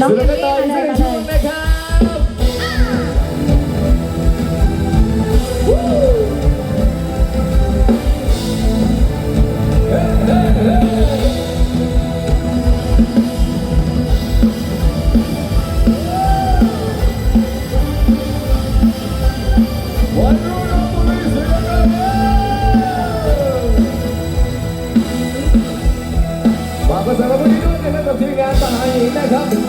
น้องเอดมท้ายมี่ต่อมาอีกเลยสักหมาเลยงรับวันรุ่งน้องบุรีสุดยอดฝากภาษาบุรีด้วยนะครับกับทีมงานทหารหญิงนะครับ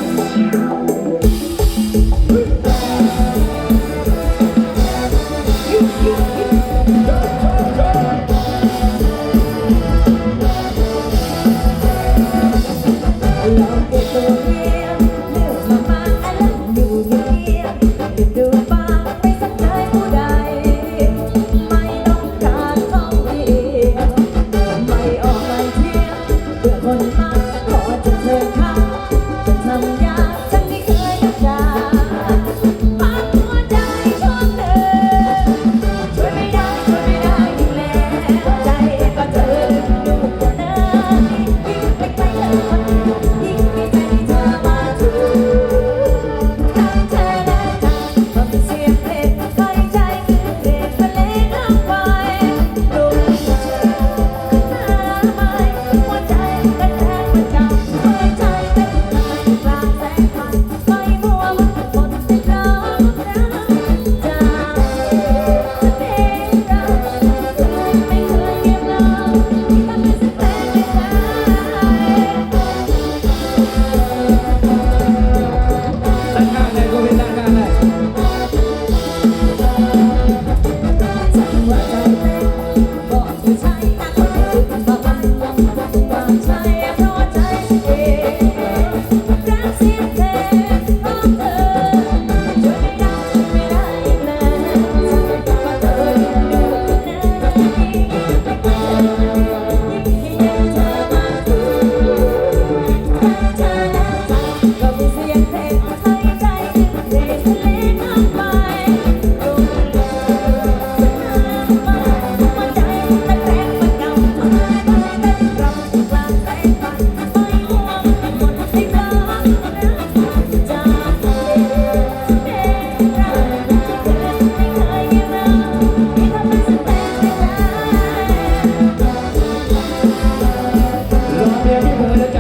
Câmara